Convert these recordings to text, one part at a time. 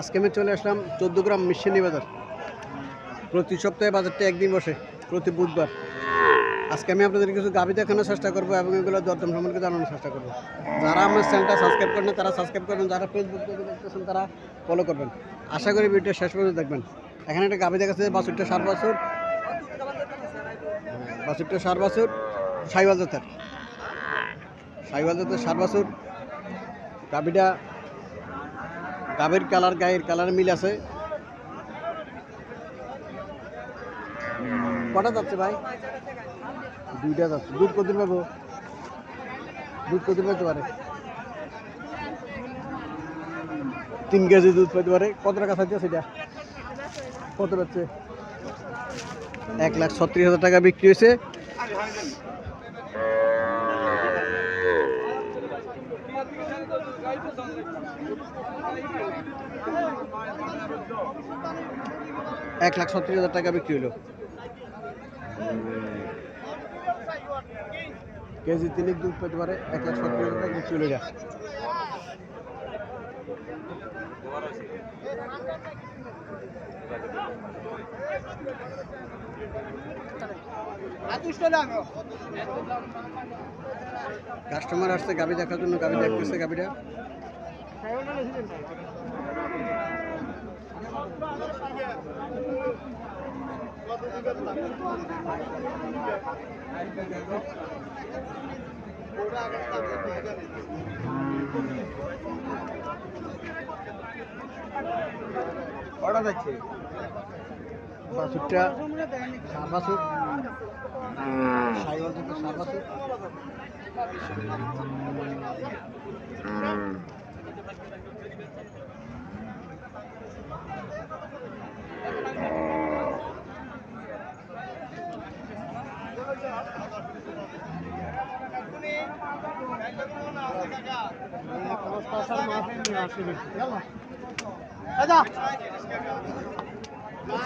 আজকে আমি চলে আসলাম চোদ্দ গ্রাম মিশনি বাজার। প্রতি সপ্তাহে বাজারটা একদিন বসে, প্রতি বুধবার। আজকে আমি আপনাদের কিছু গাভি দেখানোর চেষ্টা করব এবং এগুলো দরদাম সম্পর্কে জানানোর চেষ্টা করব। যারা আমার চ্যানেলটা সাবস্ক্রাইব করেন তারা সাবস্ক্রাইব করবেন, যারা ফেসবুক থেকে দেখতেছেন, তারা ফলো করবেন। আশা করি ভিডিও শেষ পর্যন্ত দেখবেন। এখানে একটা গাভি দেখাচ্ছে বাছুরটা সার বাছুর। বাছুরটা সার বাছুর সাইওয়াল জাতের। সার বাছুর। গাভিটা গাভীর কালার গায়ের কালার মিল আছে। কটা যাচ্ছে ভাই? দুইটা যাচ্ছে। দুধ কত পাবো? দুধ কত পেতে পারে? তিন কেজি দুধ পেতে পারে। কত টাকা থাকছে সেটা কত পাচ্ছে এক লাখ ছত্রিশ হাজার টাকা বিক্রি হয়েছে। এক লাখ ছত্রিশ হাজার টাকা বিক্রি হলো। কেজি তিনেক দুধ পেতে পারে, এক লাখ সত্তর হাজার টাকা বিক্রি হলো যা কাস্টমার আসছে গাবি দেখার জন্য গাবি দেখতেছে গাবিটা। কটা যাচ্ছে বাছুরটা সার বাছুর সাইওয়াল থেকে সার Hadi.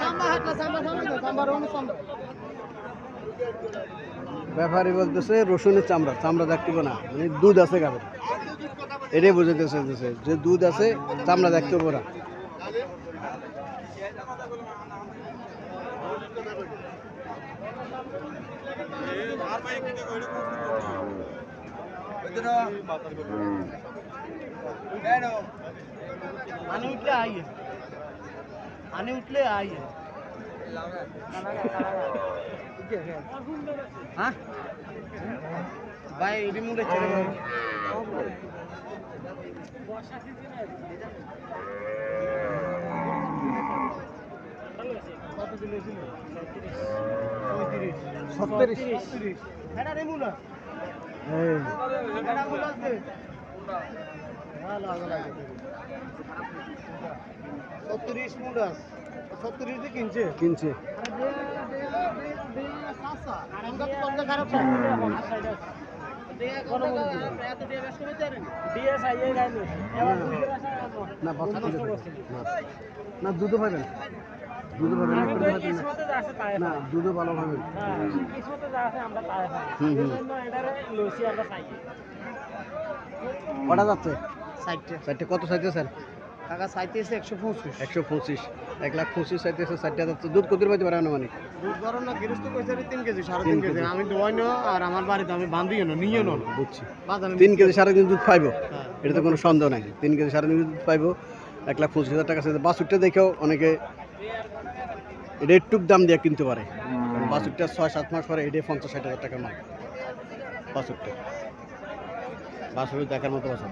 Samba hatla samba samba samba onu samba. ব্যাপারী বলতেছে রসুনের চামড়া চামড়া দেখতে না মানে দুধ আছে গাবে। এটাই বোঝাতে চাইতেছে, যে দুধ আছে, চামড়া দেখতে পাবো না। আনি উঠলে আইয়ে আনি উঠলে আইয়ে হ্যাঁ? ভাই মুড়ে কত দিলে ছিল ছত্রিশ। এটা রে মুলা এই, এটা মুলা আছে ভালো ভালো লাগে সত্তরিশ দিয়ে কিনছে? কিনছে। না দুধও পাবেন দুধও পাবেন না দুধও ভালো পাবেন হুম হুম। কটা যাচ্ছে? ষাটটা চারটে কত চাইতে স্যার? টাকা চাইতেছে একশো পঁচিশ। একশো পঁচিশ এক লাখ পঁচিশ চাইতেছে চারটে যাচ্ছে দুধ কত পাইতে পারে আনুমানিক? দুধ গরম না গৃহস্থ কইছে তিন কেজি সাড়ে তিন তিন কেজি। কেজি। আমি দোয়াই না আর আমার বাড়িতে আমি না নিয়ে না বুঝছি। বাজারে তিন কেজি সাড়ে তিন দুধ পাইবো? হ্যাঁ। এটা তো কোনো সন্দেহ নাই। তিন কেজি সাড়ে তিন দুধ পাইবো এক লাখ পঁচিশ হাজার টাকা চাইতে। বাছুরটা দেখেও অনেকে এটা একটুক দাম দিয়ে কিনতে পারে। বাছুরটা ছয় সাত মাস পরে এটাই পঞ্চাশ ষাট হাজার টাকার মাল। বাছুরটা। বাছুর দেখার মতো বাছুর।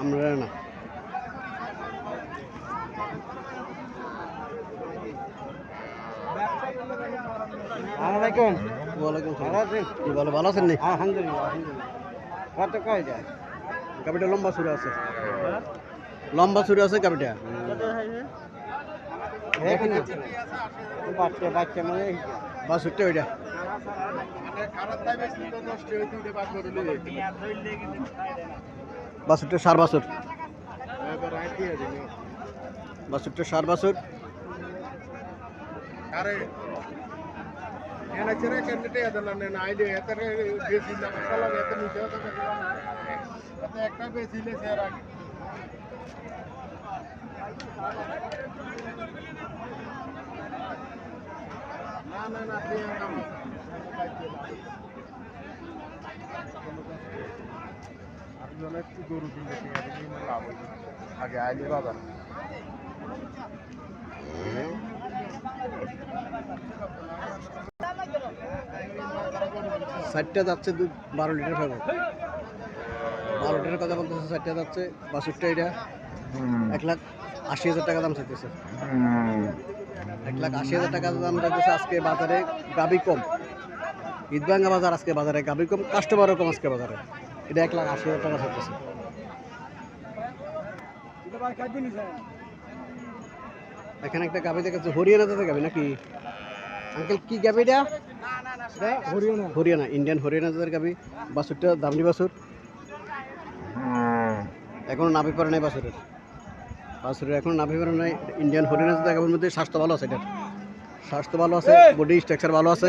আমরা না। আলাইকুম ওয়ালাইকুম ভালো আছেন? কি ভালো ভালো আছেন নি? আলহামদুলিল্লাহ আলহামদুলিল্লাহ। কত কয় যায়? কাবিটা লম্বা সুরে আছে। লম্বা সুরে আছে দেখেন বাচ্চা বাচ্চা মানে বাছুরটা ওইটা। বাছুরটা সার বাছুর। বাছুরটা সার বাছুর। এনা ছেড়ে ক্যান্ডিডেট এত না না আইলে এত বেশি না কলা এত নিচে তো এত একটা বেশি লে স্যার আগে না না না তুই নাম আর একটু গরু কিনতে লাভ আগে আইলে বাবা ষাটটা যাচ্ছে দুধ বারো লিটার হবে বারো লিটার কথা বলতেছে ষাটটা যাচ্ছে বাষট্টি এটা। এক লাখ আশি হাজার টাকা দাম চাইতেছে। এক লাখ আশি হাজার টাকা দাম চাইতেছে আজকে বাজারে গাবি কম। ঈদবাঙ্গা বাজার আজকে বাজারে গাবি কম কাস্টমারও কম আজকে বাজারে। এটা এক লাখ আশি হাজার টাকা চাইতেছে। এখানে একটা গাবি দেখাচ্ছে হরিয়ানা জাতের গাবি নাকি? আঙ্কেল কি গাবি এটা? হরিয়ানা হরিয়ানা ইন্ডিয়ান হরিয়ানা জাতের গাবি বাছুরটা দামনি বাছুর। এখনও নাভি পড়ে নাই বাছুরের। বাছুরের এখনও নাভি পড়ে নাই ইন্ডিয়ান হরিয়ানা জাতের গাবির মধ্যে স্বাস্থ্য ভালো আছে এটার। স্বাস্থ্য ভালো আছে বডি স্ট্রাকচার ভালো আছে।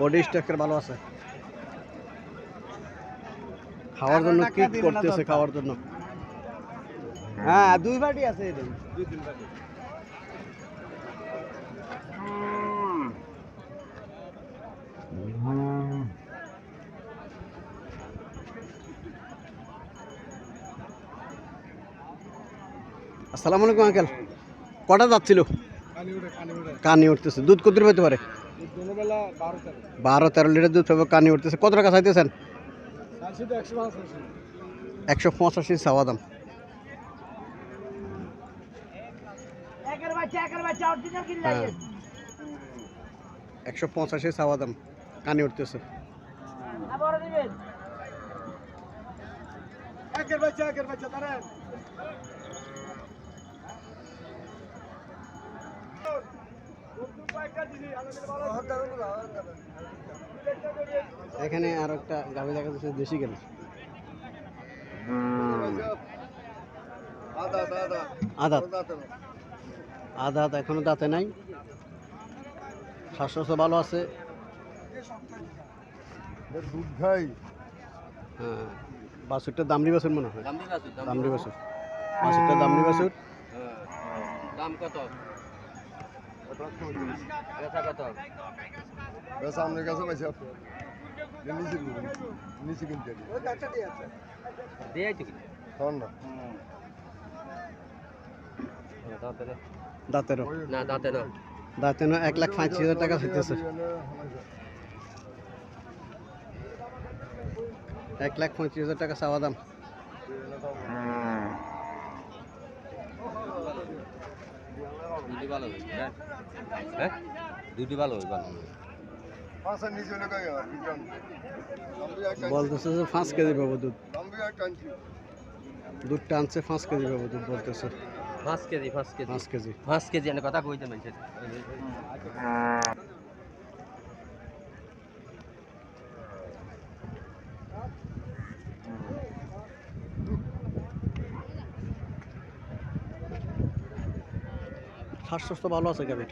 বডি স্ট্রাকচার ভালো আছে। খাওয়ার জন্য কি করতেছে খাওয়ার জন্য। হ্যাঁ দুই বাটি আছে দুই তিন বাটি। আসসালামু আলাইকুম, আঙ্কেল। কটা যাচ্ছিল? কানি উঠে কানি উঠে কানি উঠতেছে। দুধ কত পেতে পারে? বারো, তেরো লিটার দুধ পাবে কানি উঠতেছে। কত টাকা চাইতেছেন? একশো পঁচাশি চাওয়া দাম। হ্যাঁ। একশো পঁচাশি চাওয়া দাম। কানি উঠতেছে। একের বাচ্চা একের বাচ্চা তারা এখানে আর একটা গাভি দেখা যাচ্ছে দেশি গেল আদাত। আদাত এখনও দাঁতে নাই। শ্বাস ভালো আছে। দুধ খাই হ্যাঁ বাছুরটা দামড়ি বাছুর মনে হয়। দামড়ি বাছুর বাছুরটা দামড়ি বাছুর। দাম কত? বেচা কত বেশ আপনার কাছে পাইছি নিচে নিচে কিনতে দিয়ে কি তখন না। দাঁতে না। না দাঁতে না দাঁতে না এক লাখ পঁয়ত্রিশ হাজার টাকা চাইতেছে এক লাখ পঁয়ত্রিশ হাজার টাকা চাওয়া দাম। ভালো হবে হ্যাঁ? হ্যাঁ? দুটি ভালো হবে ভালো বলতেছে যে পাঁচ কেজি পাবো দুধ। দুধ টানছে পাঁচ কেজি পাবো দুধ বলতেছে। পাঁচ কেজি পাঁচ কেজি। পাঁচ কেজি। পাঁচ কেজি এনে কথা কইতে মানছে শ্বাস তো ভালো আছে গাভীর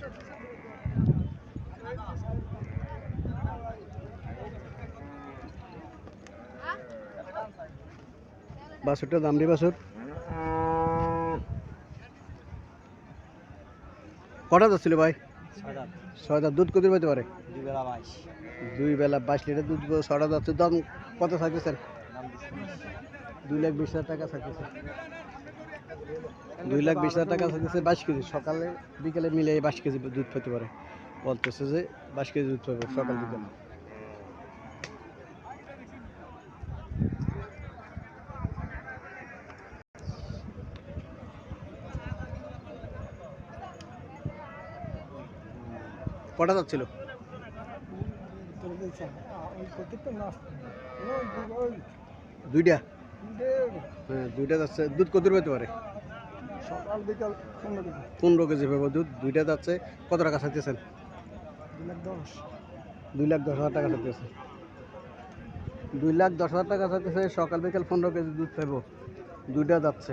বাছুরটা দামড়ি বাসুর কটা যাচ্ছিল ভাই? ছয়টা দুধ কত পাইতে পারে? দুই বেলা বাইশ। লিটার দুধ ছটা যাচ্ছে দাম কত থাকতেছেন দুই লাখ বিশ হাজার টাকা থাকতেছে। দুই লাখ বিশ হাজার টাকা থাকতেছে বাইশ কেজি। সকালে, বিকেলে মিলে বাইশ কেজি দুধ পেতে পারে। বলতেছে যে বাইশ কেজি দুধ পাবে সকাল বিকেল কটা যাচ্ছিল? দুইটা? হ্যাঁ দুইটা যাচ্ছে। দুধ কত পেতে পারে? সকাল বিকাল পনেরো কেজি। পাবো দুধ। দুইটা যাচ্ছে। কত টাকা চাইতেছেন দুই লাখ দশ। হাজার টাকা চাইতেছে দুই লাখ দশ হাজার টাকা চাইতেছে সকাল বিকাল পনেরো কেজি দুধ পাবো দুইটা যাচ্ছে।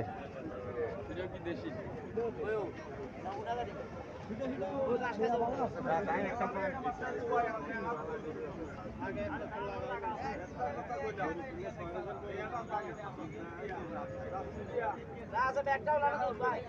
একটাও লাগানো ভাই।